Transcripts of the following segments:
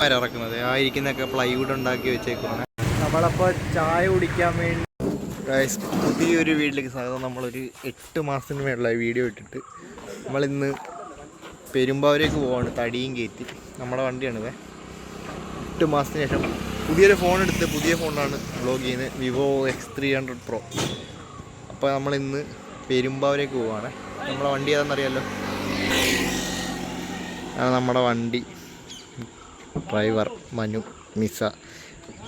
മരം ഇറക്കുന്നത്. ആ ഇരിക്കുന്നൊക്കെ പ്ലൈവുഡ് ഉണ്ടാക്കി വെച്ചേക്കുവാണ്. നമ്മളപ്പോൾ ചായ കുടിക്കാൻ വേണ്ടി പുതിയൊരു വീട്ടിലേക്ക് സ്വാഗതം. നമ്മളൊരു എട്ട് മാസത്തിന് മേളിലായി വീഡിയോ ഇട്ടിട്ട്. നമ്മളിന്ന് പെരുമ്പാവൂരേക്ക് പോവാണ്. തടിയും കയറ്റി. നമ്മുടെ വണ്ടിയാണിത്. എട്ട് മാസത്തിന് ശേഷം പുതിയൊരു ഫോൺ എടുത്ത് പുതിയ ഫോണാണ് ബ്ലോഗ് ചെയ്യുന്നത്. Vivo X three hundred pro അപ്പോൾ നമ്മളിന്ന് പെരുമ്പാവൂരേക്ക് പോവാണ്. നമ്മളെ വണ്ടി ഏതാണെന്നറിയാലോ? ആണ് നമ്മുടെ വണ്ടി. ഡ്രൈവർ മനു മിസ.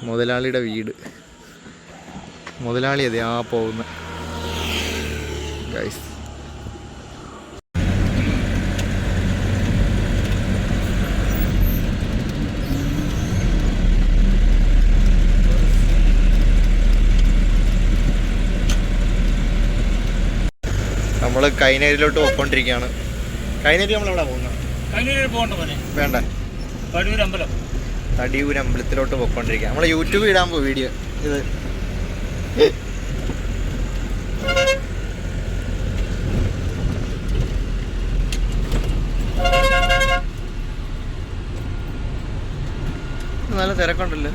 മുതലാളിയുടെ വീട്. മുതലാളി അതെ ആ പോകുന്ന. ഗൈസ് നമ്മൾ കൈനേരിയിലോട്ട് പോയിക്കൊണ്ടിരിക്കുകയാണ്. കൈനേരി നമ്മളെവിടെ പോകുന്നത് വേണ്ട. തടിയൂർ അമ്പലത്തിലോട്ട് പോയിക്കൊണ്ടിരിക്കുക നമ്മളെ യൂട്യൂബ് ഇടാൻ പോകും വീഡിയോ ഇത്. നല്ല തിരക്കുണ്ടല്ലോ.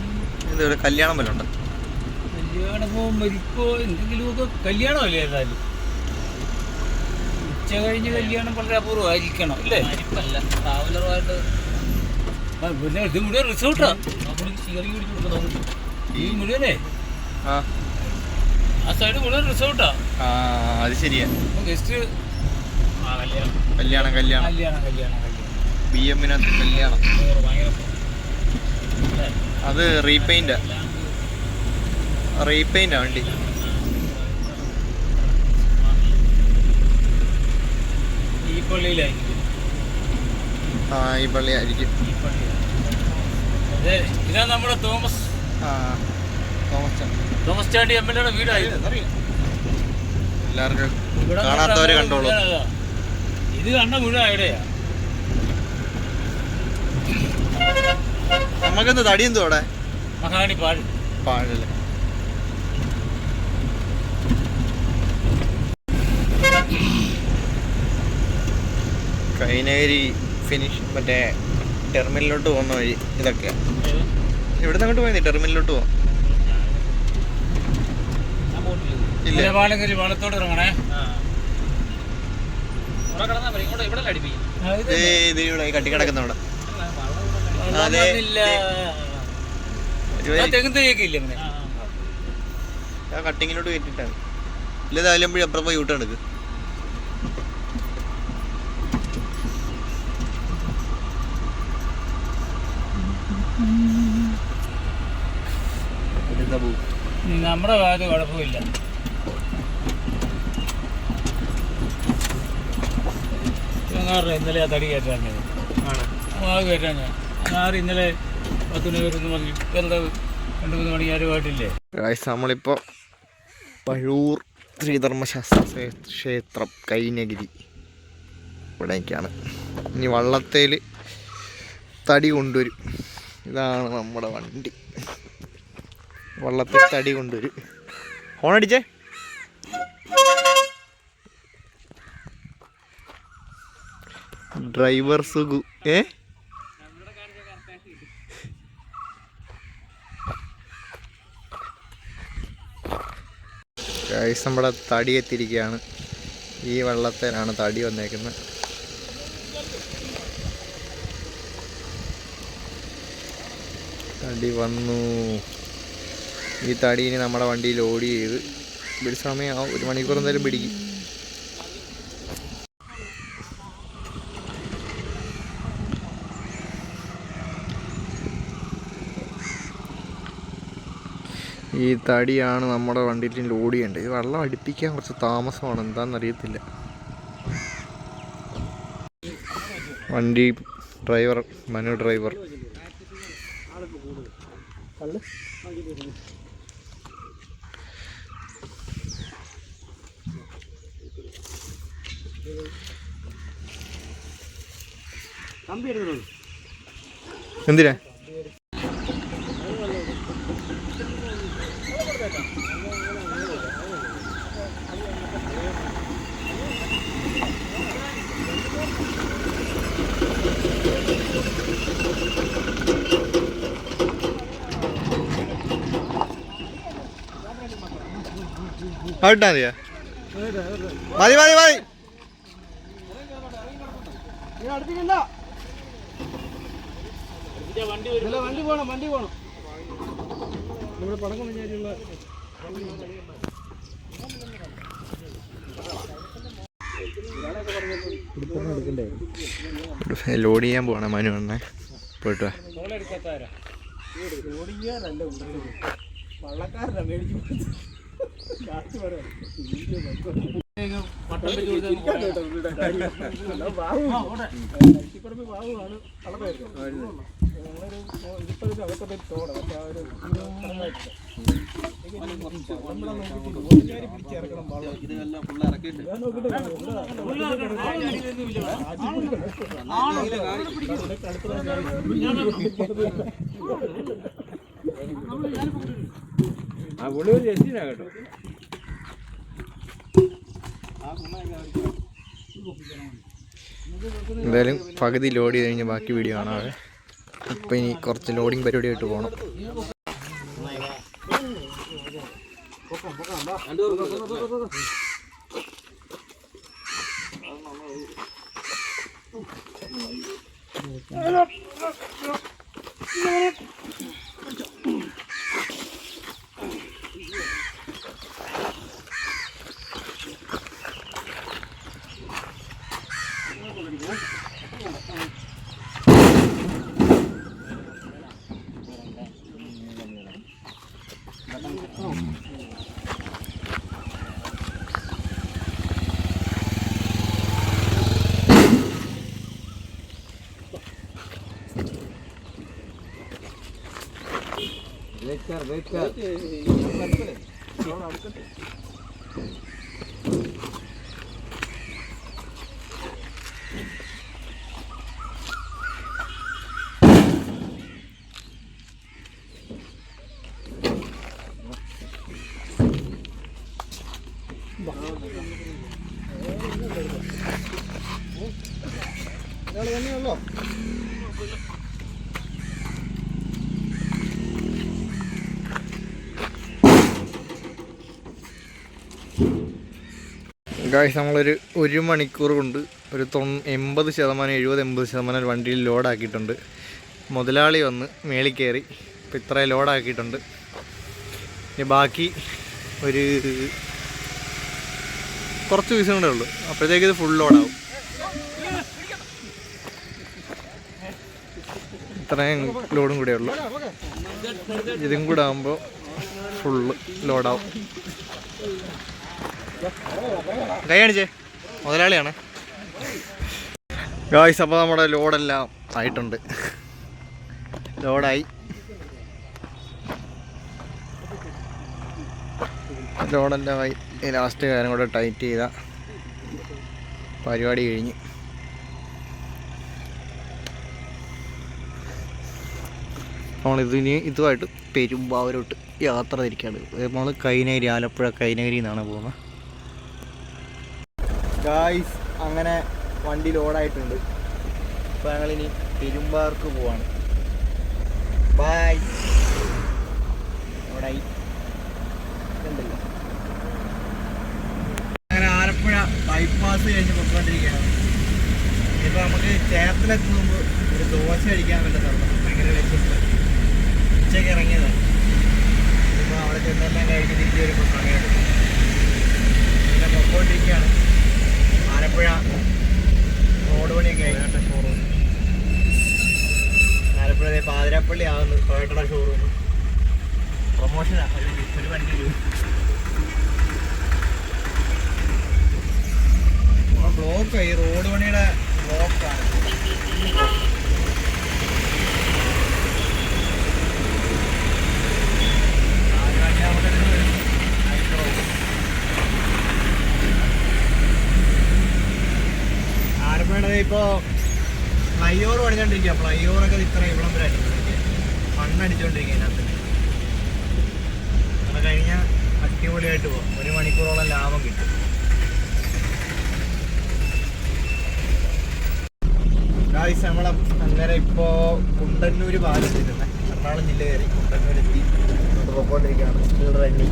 ഇത് ഇവിടെ കല്യാണം വല്ല ഉണ്ട് കല്യാണമോ മരിക്കോ എന്തെങ്കിലുമൊക്കെ കല്യാണമല്ലേ ഏതായാലും? ഉച്ച കഴിഞ്ഞ് കല്യാണം വളരെ അപൂർവമായിരിക്കണം അല്ലേ? മരിപ്പല്ല. ട്രാവലറുമായിട്ട് പിന്നെ ഇത് മുഴുവൻ റിസോർട്ടാ ഈ മുഴുവനേ. ആ. ആ സൈഡ് മുഴുവൻ റിസോർട്ടാ ആ. അത് ശരിയാ. ഗസ്റ്റ് കല്യാണം. കല്യാണം കല്യാണം. കല്യാണം കല്യാണം ബി എമ്മിനകത്ത്? അത് റീപെയിന്റാ റീപെയിന്റാ വണ്ടി. ഈ പള്ളിയിലായിരിക്കും. ആ ഈ പള്ളി ആയിരിക്കും. ഈ അതെ ഇതാ നമ്മുടെ തോമസ്. ആ തോമസ് ചാണ്ടി എം എൽ എയുടെ വീടായിരുന്നു എല്ലാവർക്കും ഇവിടെ കണ്ടോളൂ. ഇത്. കണ്ട മുഴുവൻ അവിടെയാ നമുക്കെന്ത് തടി എന്തോ അവിടെ? മഹാണി പാഴ്. പാഴല്ലേ. കൈനേരി ഫിനിഷ് മറ്റേ ടെർമിനലിലോട്ട് പോകുന്ന വഴി ഇതൊക്കെ. ഇവിടെ അങ്ങോട്ട് പോയി ടെർമിനലിലോട്ട് പോവാം ഇല്ല. പാലങ്കരി പാലത്തോട് ഇറങ്ങണേ. ഇത് ഇവിടെ അവിടെ. അതെ. കട്ടിങ്ങിലോട്ട് കയറ്റിട്ടാണ് ഇല്ല ഇതായാലും അപ്പുറം പോയി യൂട്ടേൺ എടുക്ക് പൂ? നമ്മുടെ ഭാഗത്ത് കുഴപ്പമില്ല ചങ്ങാറ് ഇന്നലെ ആ തടി കയറ്റാൻ ഞാൻ ആ കയറ്റാൻ ഞാൻ. ചങ്ങാറ് ഇന്നലെ പത്ത് മണി വരുന്ന മതി വെറുതെ രണ്ട് മൂന്ന് മണി ആരുമായിട്ടില്ലേ ഗായ്സ് നമ്മളിപ്പോൾ പഴൂർ ശ്രീധർമ്മശാസ്ത്ര ക്ഷേ- ക്ഷേത്രം കൈനഗിരി ഇവിടേക്കാണ് ഇനി വള്ളത്തേൽ തടി കൊണ്ടുവരും. ഇതാണ് നമ്മുടെ വണ്ടി. വള്ളത്തിൽ തടി കൊണ്ടുവരും ഹോണടിച്ചേ. ഡ്രൈവർ സുഖു. ഏ? ഗൈസ് നമ്മുടെ തടി എത്തിയിരിക്കുകയാണ്. ഈ വെള്ളത്തേലാണ് തടി വന്നേക്കുന്നത്. തടി വന്നു. ഈ തടി ഇനി നമ്മുടെ വണ്ടി ലോഡ് ചെയ്ത് ഒരു സമയമാവും ഒരു മണിക്കൂർ എന്തായാലും പിടിക്കും. ഈ തടിയാണ് നമ്മുടെ വണ്ടിയിൽ ലോഡ് ചെയ്യേണ്ടത്. ഇത് വെള്ളം അടുപ്പിക്കാൻ കുറച്ച് താമസമാണ്. എന്താണെന്നറിയത്തില്ല വണ്ടി ഡ്രൈവർ മനു ഡ്രൈവർ. എന്തിനാ? മതി മതി മതി. അടുത്തേക്കില്ല വണ്ടി പോണം വണ്ടി പോണം. നമ്മുടെ പടക്കം വിചാരിച്ചുള്ള ലോഡ് ചെയ്യാൻ പോകണം മനു എണ്ണ പോയിട്ട് വാ. മേടിച്ചു ആ പുള്ളി ഒരു രസീനാ കേട്ടോ. എന്തായാലും പകുതി ലോഡ് ചെയ്ത് കഴിഞ്ഞ് ബാക്കി വീഡിയോ കാണാതെ ഇപ്പം ഇനി കുറച്ച് ലോഡിങ് പരിപാടിയായിട്ട് പോകണം वेट कर वेट कर। ഗായ്സ് നമ്മളൊരു ഒരു മണിക്കൂർ കൊണ്ട് ഒരു തൊ എൺപത് ശതമാനം എഴുപത് എൺപത് ശതമാനം വണ്ടിയിൽ ലോഡാക്കിയിട്ടുണ്ട്. മുതലാളി വന്ന് മേളിൽ കയറി ഇപ്പം ഇത്ര ലോഡാക്കിയിട്ടുണ്ട്. ഇനി ബാക്കി ഒരു കുറച്ച് ദിവസം കൂടെ ഉള്ളൂ. അപ്പോഴത്തേക്ക് ഇത് ഫുൾ ലോഡാവും ഇത്രയും ലോഡും കൂടെ ഉള്ളൂ. ഇതും കൂടെ ആകുമ്പോൾ ഫുള്ള് ലോഡാവും കൈ കാണിച്ചേ. മുതലാളിയാണ്. ഗായ്സ് അപ്പോൾ നമ്മുടെ ലോഡെല്ലാം ആയിട്ടുണ്ട്. ലോഡായി. ലോഡെല്ലാം ആയി. ലാസ്റ്റ് കാര്യം കൂടെ ടൈറ്റ് ചെയ്ത. പരിപാടി കഴിഞ്ഞ്. നമ്മളിതിന് ഇതുമായിട്ട് പെരുമ്പാവൂരോട്ട് യാത്ര തിരിക്കാണ് നമ്മൾ കൈനഗിരി ആലപ്പുഴ കൈനഗിരി എന്നാണ് പോകുന്നത്. ഗായ്സ് അങ്ങനെ വണ്ടി ലോഡായിട്ടുണ്ട്. അപ്പോൾ ഞങ്ങളിനി പെരുമ്പാർക്ക് പോവാണ്. ബായ് അവിടെ ഇതുണ്ടല്ലോ. അങ്ങനെ ആലപ്പുഴ ബൈപ്പാസ് കഴിഞ്ഞ് പൊക്കോണ്ടിരിക്കുകയാണ്. ഇപ്പോൾ നമുക്ക് ചേർത്തിലെത്തുന്ന മുമ്പ് ഒരു ദോശ കഴിക്കാൻ വേണ്ടി ഭയങ്കര വിശപ്പ്. ഉച്ചയ്ക്ക് ഇറങ്ങിയതാണ്. ഇപ്പോൾ അവിടെ ചെന്നെല്ലാം കഴിഞ്ഞ് തിരിച്ച് വരുമ്പോൾ സമയത്ത് പിന്നെ പൊക്കോണ്ടിരിക്കുകയാണ് ആലപ്പുഴ റോഡ് പണിയൊക്കെ ആയിട്ട് ഷോറൂം പാതിരപ്പള്ളി ആകുന്നു ടൊയോട്ടയുടെ ഷോറൂം പ്രൊമോഷനാണ് ഒരു വണ്ടി ബ്ലോക്ക് ഈ റോഡ് പണിയുടെ ബ്ലോക്കാണ് ആലപ്പുഴയുടെ ഇപ്പോൾ ഫ്ലൈ ഓവർ പണിഞ്ഞോണ്ടിരിക്കുക ഫ്ലൈ ഓവറൊക്കെ ഇത്ര ഇവിടം വരെ അതിനകത്ത്. അത് കഴിഞ്ഞാൽ അടിപൊളിയായിട്ട് പോകും ഒരു മണിക്കൂറോളം ലാഭം കിട്ടും. ഗായ്സ് നമ്മളെ അങ്ങനെ ഇപ്പോൾ കുണ്ടന്നൂര് പാലത്തിരുന്ന എറണാകുളം ജില്ല കയറി കുണ്ടന്നൂർ എത്തി പോയിക്കൊണ്ടിരിക്കുകയാണ്. സ്പീഡ് റണ്ണി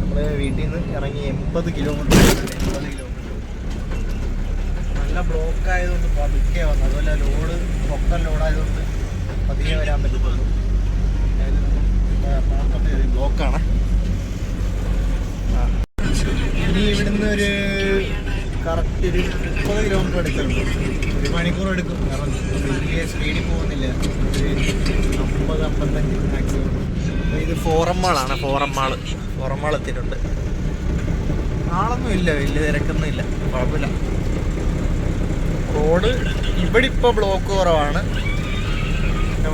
നമ്മൾ വീട്ടിൽ നിന്ന് ഇറങ്ങി എൺപത് കിലോമീറ്റർ എൺപത് കിലോമീറ്റർ നല്ല ബ്ലോക്ക് ആയതുകൊണ്ട് പതുക്കെ വന്നു. അതുപോലെ ലോഡ് പൊക്കൽ ലോഡായതുകൊണ്ട് പതിയെ വരാൻ പറ്റുള്ളൂ ബ്ലോക്കാണ്. ഇനി ഇവിടുന്ന് ഒരു കറക്റ്റ് ഒരു മുപ്പത് കിലോമീറ്റർ എടുക്കുന്നുണ്ട് ഒരു മണിക്കൂർ എടുക്കും. കാരണം വലിയ സ്പീഡിൽ പോകുന്നില്ല. ഒരു അമ്പത് അമ്പത്തഞ്ച് മാക്സിമം ഇത് ഫോറം മാളാണ് ഫോറം മാൾ ഫോറം മാൾ എത്തിയിട്ടുണ്ട്. ഇല്ല. വലിയ തിരക്കൊന്നും ഇല്ല. കുഴപ്പമില്ല. റോഡ് ഇവിടെ ഇപ്പോൾ ബ്ലോക്ക് കുറവാണ്.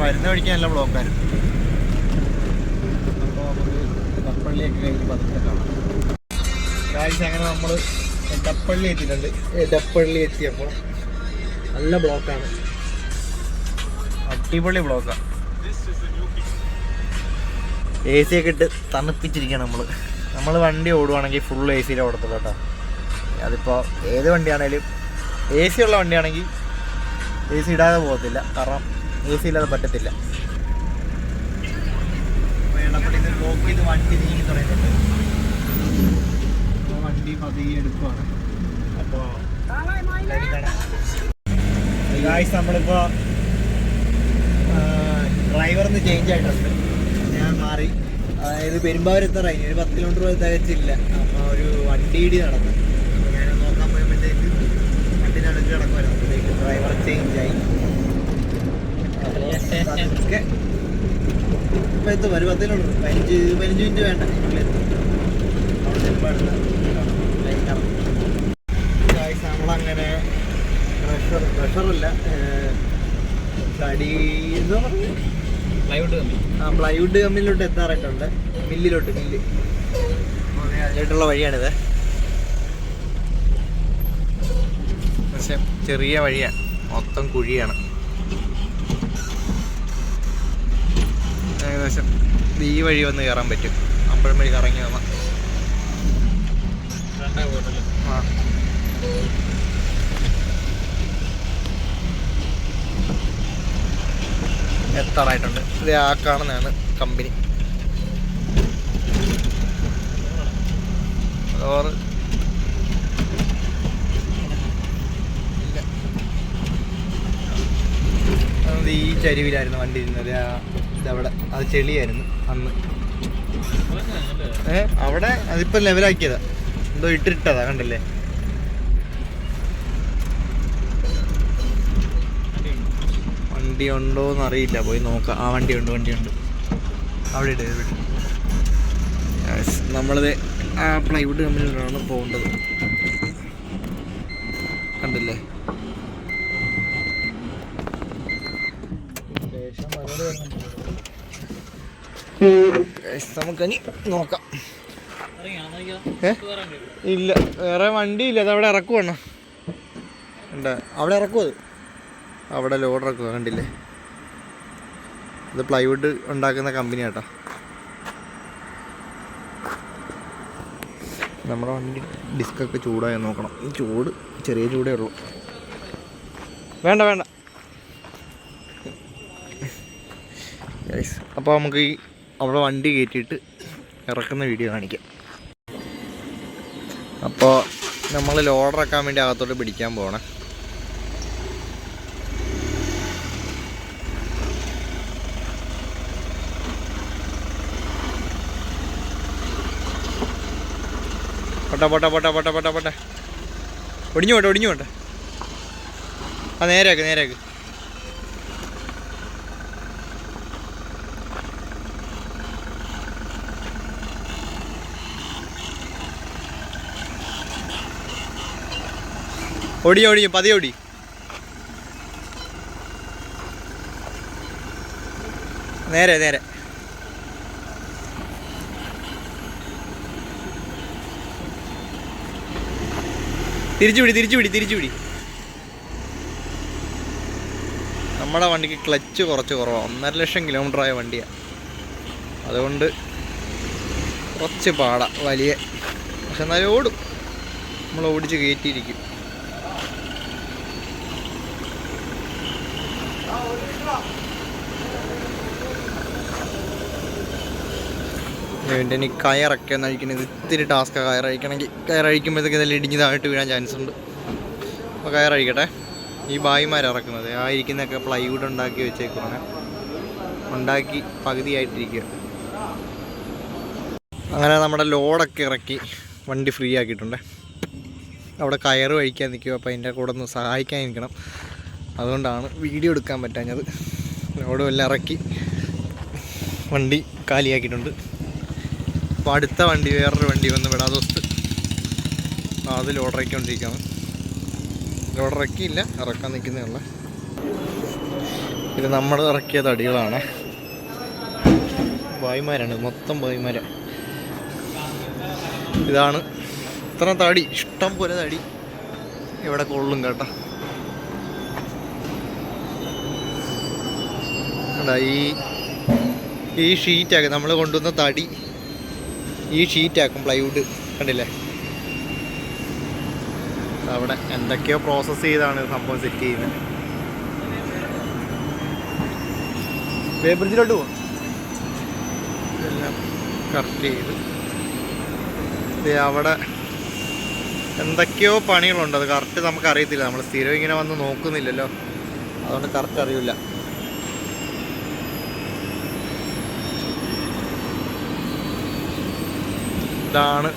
വരുന്ന വഴിക്ക് നല്ല ബ്ലോക്കായിരുന്നു അപ്പോൾ നമുക്ക് എടപ്പള്ളിയൊക്കെ കഴിഞ്ഞ് പതുക്കെ കാണാം. കാഴ്ച അങ്ങനെ നമ്മൾ ഇടപ്പള്ളി എത്തിയിട്ടുണ്ട്. ഇടപ്പള്ളി എത്തിയപ്പോൾ നല്ല ബ്ലോക്കാണ് അടിപൊളി ബ്ലോക്കാണ് എ സി ഒക്കെ ഇട്ട് തണുപ്പിച്ചിരിക്കുകയാണ് നമ്മൾ നമ്മൾ വണ്ടി ഓടുവാണെങ്കിൽ ഫുൾ എ സിയിലെ ഓടത്തുള്ളൂ കേട്ടോ. അതിപ്പോൾ ഏത് വണ്ടിയാണേലും എ സി ഉള്ള വണ്ടിയാണെങ്കിൽ എ സി ഇടാതെ പോകത്തില്ല. കാരണം എ സി ഇല്ലാതെ പറ്റത്തില്ല ബ്ലോക്ക് ചെയ്ത് വണ്ടി വണ്ടി പതിയെ ചേഞ്ച് ആയിട്ടുണ്ട് ഞാൻ മാറി. അതായത് പെരുമ്പാവൂരെത്താറായി ഒരു പത്ത് കിലോമീറ്റർ തികച്ചില്ല. അപ്പോൾ ഒരു വണ്ടി ഇടി നടന്നു. ഞാൻ നോക്കാൻ പോയപ്പോഴത്തേക്ക് വണ്ടി നടക്കുക ഡ്രൈവർ ചേഞ്ച് ആയി. പതുക്കെ ഇപ്പം എത്തും കിലോമീറ്റർ പതിനഞ്ച് പതിനഞ്ച് മിനിറ്റ് വേണ്ട. നമ്മളങ്ങനെ പ്രഷർ പ്രഷറില്ല തടി എന്താ പറയുക പ്ലൈവുഡ് കമ്പി ആ പ്ലൈവുഡ് കമ്മിലോട്ട് എത്താറായിട്ടുണ്ട്. മില്ലിലോട്ട് മില്ല് അതിലോട്ടുള്ള വഴിയാണിത്. പക്ഷെ ചെറിയ വഴിയാണ് മൊത്തം കുഴിയാണ്. ഏകദേശം ഈ വഴി വന്ന് കയറാൻ പറ്റും. അമ്പഴം വഴി കറങ്ങി വന്ന. ആ. എത്താറായിട്ടുണ്ട്. ഇത് ആ കാണുന്നതാണ് കമ്പനി. ഓറ്. ഈ ചരിവിലായിരുന്നു വണ്ടി ഇരുന്നത് ആ ഇതവിടെ. അത് ചെളിയായിരുന്നു അന്ന്. ഏ അവിടെ അതിപ്പോ ലെവലാക്കിയതാ. എന്തോ ഇട്ടിട്ടതാ കണ്ടല്ലേ? വണ്ടി ഉണ്ടോന്ന് അറിയില്ല. പോയി നോക്കാം. ആ വണ്ടി ഉണ്ട് വണ്ടി ഉണ്ട്. അവിടെ ഇവിടെ നമ്മളത് ആ പ്ലൈവുഡ് കമ്പനിയിലാണ് പോകേണ്ടത്. കണ്ടില്ലേ? നമുക്കിനി നോക്കാം? ഇല്ല വേറെ വണ്ടി ഇല്ല അത് അവിടെ ഇറക്കുവാണ്. ഉണ്ട്. അവിടെ ഇറക്കുമോ അത് അവിടെ ലോഡ് ഇറക്കുക കണ്ടില്ലേ? ഇത് പ്ലൈവുഡ് ഉണ്ടാക്കുന്ന കമ്പനി കേട്ടോ നമ്മുടെ വണ്ടി ഡിസ്കൊക്കെ ചൂടായി നോക്കണം. ഈ ചൂട് ചെറിയ ചൂടേ ഉള്ളൂ. വേണ്ട വേണ്ട. അപ്പോൾ നമുക്ക് ഈ അവിടെ വണ്ടി കയറ്റിയിട്ട് ഇറക്കുന്ന വീഡിയോ കാണിക്കാം. അപ്പോൾ നമ്മൾ ലോഡർ ആക്കാൻ വേണ്ടി അകത്തോട്ട് പിടിക്കാൻ പോകണേ പൊട്ട പൊട്ട പൊട്ട പൊട്ട പൊട്ട പൊട്ട. ഒടിഞ്ഞു പോട്ടെ ഒടിഞ്ഞു പോട്ടെ. ആ നേരെയാക്ക് നേരെയാക്ക്. ഒടിഞ്ഞു ഓടി പതി ഓടി. നേരെ നേരെ. തിരിച്ചു പിടി തിരിച്ചു പിടി തിരിച്ചു പിടി. നമ്മുടെ വണ്ടിക്ക് ക്ലച്ച് കുറച്ച് കുറവാണ് ഒന്നര ലക്ഷം കിലോമീറ്റർ ആയ വണ്ടിയാണ് അതുകൊണ്ട് കുറച്ച് പാടാ വലിയ. പക്ഷെ എന്നാലും ഓടും. നമ്മൾ ഓടിച്ച് കയറ്റിയിരിക്കും ഇതിന്റെ ഇനി കയറൊക്കെ ഒന്ന് അഴിക്കണത് ഇത്തിരി ടാസ്ക് കയറഴിക്കണമെങ്കിൽ. കയറഴിക്കുമ്പോഴത്തേക്ക് ഇതെല്ലാം ഇടിഞ്ഞ് താഴോട്ട് വീഴാൻ ചാൻസ് ഉണ്ട്. അപ്പോൾ കയറഴിക്കട്ടെ. ഈ ബായിമാർ ഇറക്കുന്നത്. ആ ഇരിക്കുന്നൊക്കെ പ്ലൈവുഡ് ഉണ്ടാക്കി വെച്ചേക്കുവാണ്. ഉണ്ടാക്കി പകുതിയായിട്ടിരിക്കുക അങ്ങനെ നമ്മുടെ ലോഡൊക്കെ ഇറക്കി. വണ്ടി ഫ്രീ ആക്കിയിട്ടുണ്ട്. അവിടെ കയറ് കഴിക്കാൻ നിൽക്കുക അപ്പോൾ അതിന്റെ കൂടെ ഒന്ന് സഹായിക്കാൻ നിൽക്കണം അതുകൊണ്ടാണ് വീഡിയോ എടുക്കാൻ പറ്റാഞ്ഞത്. ലോഡും എല്ലാം ഇറക്കി വണ്ടി കാലിയാക്കിയിട്ടുണ്ട്. അപ്പോൾ അടുത്ത വണ്ടി വേറൊരു വണ്ടി വന്ന് വിടാദോസ്ത് അത് ലോഡറക്കിയില്ല ലോഡ് ഇറക്കിയില്ല. ഇറക്കാൻ നിൽക്കുന്നേ ഉള്ളു. ഇത് നമ്മൾ ഇറക്കിയ തടികളാണ് ബായിമാരാണ് മൊത്തം ബായിമാര ഇതാണ് ഇത്ര തടി. ഇഷ്ടം പോലെ തടി. ഇവിടെ കൊള്ളും കേട്ടോ. ഈ ഈ ഷീറ്റാക്കും നമ്മൾ കൊണ്ടുവന്ന തടി. ഈ ഷീറ്റാക്കും പ്ലൈവുഡ് കണ്ടില്ലേ? അവിടെ എന്തൊക്കെയോ പ്രോസസ്സ് ചെയ്താണ് സംഭവം സെറ്റ് ചെയ്യുന്നത് വേബ്രിഡ്ജിലോട്ട് പോകും എല്ലാം കറക്റ്റ് ചെയ്ത്. അവിടെ എന്തൊക്കെയോ പണികളുണ്ട്. അത് കറക്റ്റ് നമുക്ക് അറിയത്തില്ല. നമ്മൾ സ്ഥിരം ഇങ്ങനെ വന്ന് നോക്കുന്നില്ലല്ലോ. അതുകൊണ്ട് കറക്റ്റ് അറിയില്ല. ഇതാണ്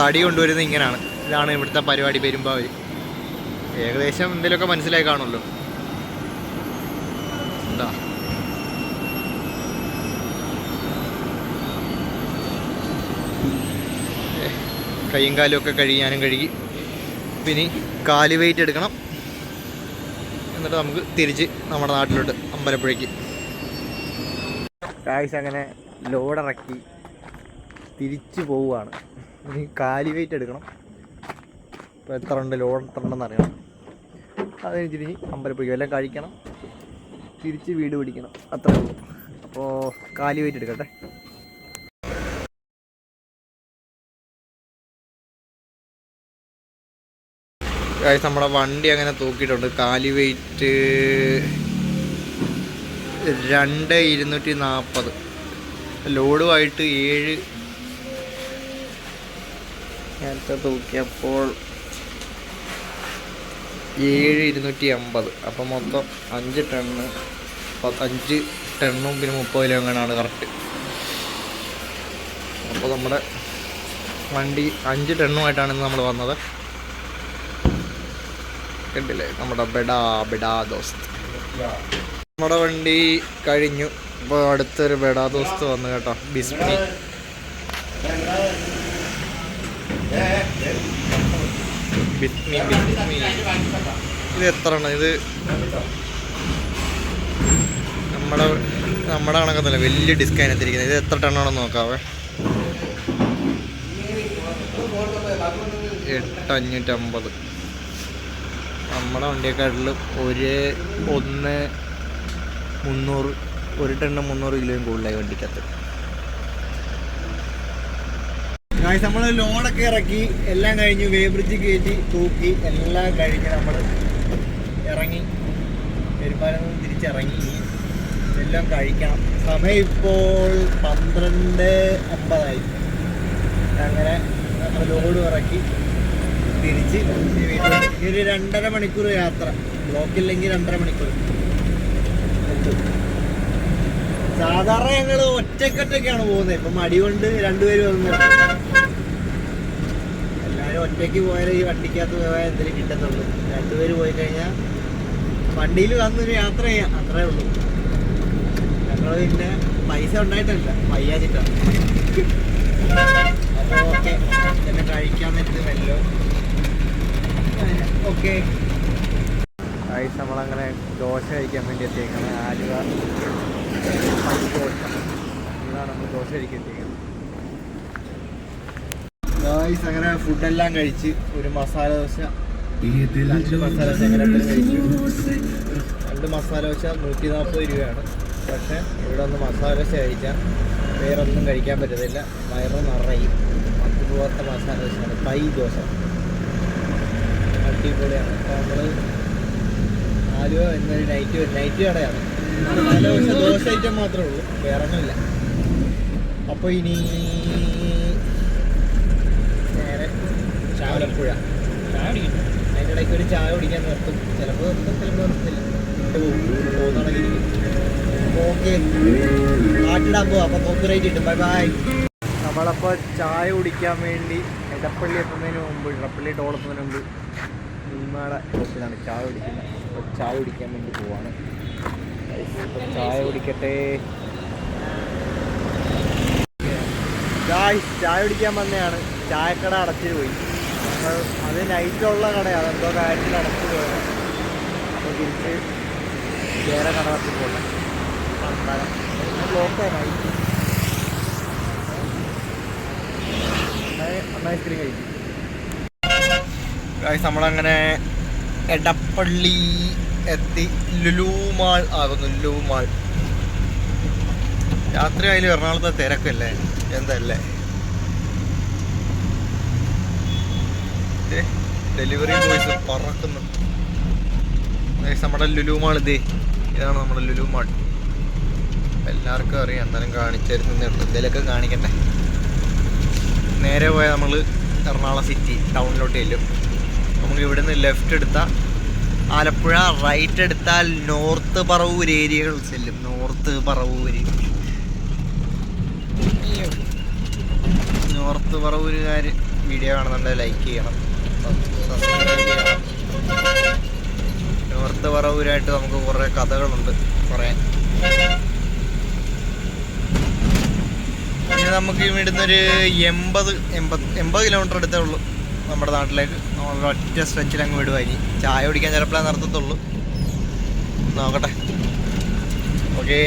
തടി കൊണ്ടുവരുന്നത് ഇങ്ങനെയാണ് ഇതാണ് ഇവിടുത്തെ പരിപാടി പെരുമ്പാവൂർ ഏകദേശം എന്തെങ്കിലുമൊക്കെ മനസ്സിലായി കാണുമല്ലോ. എന്താ? കൈയും കാലും ഒക്കെ കഴുകിയാനും കഴുകി. പിന്നെ കാൽ വെയിറ്റ് എടുക്കണം. എന്നിട്ട് നമുക്ക് തിരിച്ച് നമ്മുടെ നാട്ടിലോട്ട് അമ്പലപ്പുഴയ്ക്ക്. കാഴ്ച അങ്ങനെ ലോഡിറക്കി തിരിച്ചു പോവുകയാണ്. ഇനി കാലി വെയിറ്റ് എടുക്കണം. ഇപ്പോൾ എത്ര ഉണ്ട്? ലോഡ് എത്ര ഉണ്ടെന്ന് അറിയണം. അത് ഇനി തിരിഞ്ഞ് അമ്പലപ്പുഴയ്ക്ക് എല്ലാം കഴിക്കണം. തിരിച്ച് വീട് പിടിക്കണം. അത്രേ ഉള്ളൂ. അപ്പോൾ കാലി വെയിറ്റ് എടുക്കട്ടെ. ഗായ്സ് നമ്മുടെ വണ്ടി അങ്ങനെ തൂക്കിയിട്ടുണ്ട്. കാലി വെയിറ്റ് രണ്ട് ഇരുന്നൂറ്റി നാൽപ്പത് ലോഡുമായിട്ട് ഏഴ് നേരത്തെ തൂക്കിയപ്പോൾ ഏഴ് ഇരുന്നൂറ്റി അമ്പത് അപ്പം മൊത്തം അഞ്ച് ടണ്ണ് അഞ്ച് ടണ്ണും പിന്നെ മുപ്പത് കിലോ അങ്ങനെയാണ് കറക്റ്റ് അപ്പോൾ നമ്മുടെ വണ്ടി അഞ്ച് ടണ്ണുമായിട്ടാണ് ഇന്ന് നമ്മൾ വന്നത്. കണ്ടില്ലേ? നമ്മുടെ ബെഡാ ബെഡാ ദോസ്ത്. നമ്മുടെ വണ്ടി കഴിഞ്ഞു. ഇപ്പോൾ അടുത്തൊരു ബെഡാ ദോസ്ത് വന്നു കേട്ടോ. ബിസ്മി ബിസ്മി ബിസ്മി ഇത് എത്ര എണ്ണം ഇത് നമ്മുടെ നമ്മുടെ കണക്കത്തല്ല വലിയ ഡിസ്ക് അതിനകത്തിരിക്കുന്നത്. ഇത് എത്ര ടണ്ണാണെന്ന് നോക്കാവേ. എട്ട് അഞ്ഞൂറ്റമ്പത് നമ്മുടെ വണ്ടിയെക്കാട്ടിൽ ഒരു ഒന്ന് മുന്നൂറ് ഒരു ടണ്ണ് മുന്നൂറ് കിലോയും കൂടുതലായി വണ്ടിക്കകത്ത്. നമ്മൾ ലോഡൊക്കെ ഇറക്കി എല്ലാം കഴിഞ്ഞു വേബ്രിഡ്ജ് കയറ്റി തൂക്കി എല്ലാം കഴിഞ്ഞ് നമ്മൾ ഇറങ്ങി. പെരുമ്പാലം നിന്ന് തിരിച്ചിറങ്ങി. എല്ലാം കഴിക്കണം. സമയം ഇപ്പോൾ പന്ത്രണ്ട് അമ്പതായി. അങ്ങനെ നമ്മൾ ലോഡ് ഇറക്കി തിരിച്ച് ഒരു രണ്ടര മണിക്കൂർ യാത്ര. ബ്ലോക്കില്ലെങ്കിൽ രണ്ടര മണിക്കൂർ. എത്തും. സാധാരണ ഞങ്ങൾ ഒറ്റക്കൊറ്റയ്ക്കാണ് പോകുന്നത് ഇപ്പം മടി കൊണ്ട് രണ്ടുപേരും വന്നു എല്ലാവരും ഒറ്റയ്ക്ക് പോയാലേ ഈ വണ്ടിക്കകത്ത് പോയാൽ എന്തെങ്കിലും കിട്ടത്തുള്ളൂ. രണ്ടുപേര് പോയി കഴിഞ്ഞാൽ വണ്ടിയിൽ വന്നൊരു യാത്ര ചെയ്യാം. അത്രേ ഉള്ളൂ. ഞങ്ങൾ പിന്നെ പൈസ ഉണ്ടായിട്ടല്ല വയ്യാതിട്ടാണ് അപ്പോൾ ഓക്കെ എന്നെ കഴിക്കാൻ പറ്റുന്ന വല്ലോ ഓക്കെ. ആയിസ് നമ്മളങ്ങനെ ദോശ കഴിക്കാൻ വേണ്ടി എത്തിയേക്കാണ്. ആലുവ. അങ്ങനെ ഫുഡെല്ലാം കഴിച്ച് ഒരു മസാല ദോശ. രണ്ട് മസാല ദോശ അങ്ങനെ രണ്ടും മസാല ദോശ നൂറ്റി നാൽപ്പത് രൂപയാണ്. പക്ഷേ ഇവിടെ ഒന്ന് മസാല ദോശ കഴിച്ചാൽ വേറൊന്നും കഴിക്കാൻ പറ്റത്തില്ല. വയറ് നിറയും. പത്ത് രൂപത്തെ മസാല ദോശയാണ്. തൈ ദോശ. അടിപൊളിയാണ്. അപ്പോൾ നമ്മൾ ആലുവ എന്നൊരു നൈറ്റ് നൈറ്റ് കടയാണ്. ദോശ ഐറ്റം മാത്രമേ ഉള്ളൂ. വേറെ ഒന്നുമില്ല അപ്പോൾ ഇനി നേരെ ചാവലപ്പുഴ. അതിന്റെ ഇടയ്ക്ക് ഒരു ചായ കുടിക്കാൻ നിർത്തും. ചിലപ്പോൾ നിർത്തും ചിലപ്പോൾ നിർത്തില്ല. ഓക്കെ. കാട്ടിടാൻ അപ്പോൾ കോപ്പിറൈറ്റ് കിട്ടും ബൈ ബൈ നമ്മളപ്പോൾ ചായ കുടിക്കാൻ വേണ്ടി ഇടപ്പള്ളി എത്തുന്നതിന് മുമ്പ് ഇടപ്പള്ളി ടോൾ എത്തുന്നതിന് മുമ്പ് ഭീമാടെ ഷോപ്പിലാണ് ചായ കുടിക്കുന്നത്. അപ്പോൾ ചായ കുടിക്കാൻ വേണ്ടി പോവാണ്. ചായ കുടിക്കട്ടെ. ഗായ്സ് ചായ കുടിക്കാൻ വന്നതാണ്. ചായക്കട അടച്ചു പോയി. അത് നൈറ്റുള്ള കടയാണ്. എന്തോ കാര്യത്തിൽ അടച്ചു പോയത്. അപ്പോൾ തിരിച്ച് വേറെ കട അടച്ചു പോകണം ബ്ലോക്കാണ് നൈറ്റ് ഐസ്ക്രീം കഴിക്കും നമ്മളങ്ങനെ എടപ്പള്ളി എത്തി. ലുലു മാൾ ആകുന്നു ലുലു മാൾ രാത്രി ആയാലും എറണാകുളത്തെ തിരക്കല്ലേ? എന്തല്ലേ? ഡെലിവറി ബോയ്സ് പറക്കുന്നു. നമ്മുടെ ലുലു മാൾ ഇതേ. ഇതാണ് നമ്മുടെ ലുലു മാൾ എല്ലാവർക്കും അറിയാം എന്തായാലും കാണിച്ചിരുന്നേ ഉള്ളൂ. എന്തെങ്കിലുമൊക്കെ കാണിക്കട്ടെ നേരെ പോയാൽ നമ്മൾ എറണാകുളം സിറ്റി ടൗണിലോട്ട് ചെല്ലും. നമുക്ക് ഇവിടുന്ന് ലെഫ്റ്റ് എടുത്താൽ ആലപ്പുഴ റൈറ്റ് എടുത്താൽ നോർത്ത് പറവൂർ ഏരിയകൾ ചെല്ലും. നോർത്ത് പറവൂർ നോർത്ത് പറവൂരുകാർ വീഡിയോ കാണുന്നുണ്ടെങ്കിൽ ലൈക്ക് ചെയ്യണം. സബ്സ്ക്രൈബ് ചെയ്യണം. നോർത്ത് പറവൂരായിട്ട് നമുക്ക് കുറേ കഥകളുണ്ട്. പറയാൻ ഇനി നമുക്ക് ഇവിടുന്ന് ഒരു എൺപത് എൺപത് എൺപത് കിലോമീറ്റർ അടുത്തേ ഉള്ളൂ. നമ്മുടെ നാട്ടിലേക്ക് ഒറ്റ സ്ട്രെച്ചിൽ അങ്ങ് വിടുവായി ചായ കുടിക്കാൻ ചിലപ്പോഴേ നിർത്തത്തുള്ളൂ. നോക്കട്ടെ. ഓക്കേ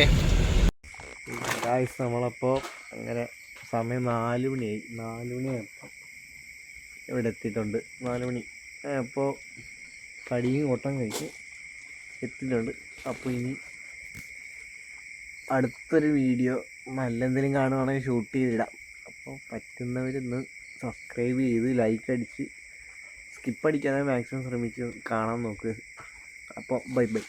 ഗായ്സ് നമ്മളപ്പോൾ അങ്ങനെ സമയം നാല് മണിയായി. നാല് മണിയായപ്പോൾ ഇവിടെ എത്തിയിട്ടുണ്ട്. നാല് മണി അപ്പോൾ കടിയും ഓട്ടം കഴിച്ച് എത്തിയിട്ടുണ്ട്. അപ്പോൾ ഇനി അടുത്തൊരു വീഡിയോ നല്ല എന്തെങ്കിലും കാണുവാണെങ്കിൽ ഷൂട്ട് ചെയ്തിടാം. അപ്പോൾ പറ്റുന്നവരൊന്ന് സബ്സ്ക്രൈബ് ചെയ്ത് ലൈക്ക് അടിച്ച് സ്കിപ്പ് അടിക്കാതെ മാക്സിമം ശ്രമിച്ച് കാണാൻ നോക്ക്. അപ്പോൾ ബൈ ബൈ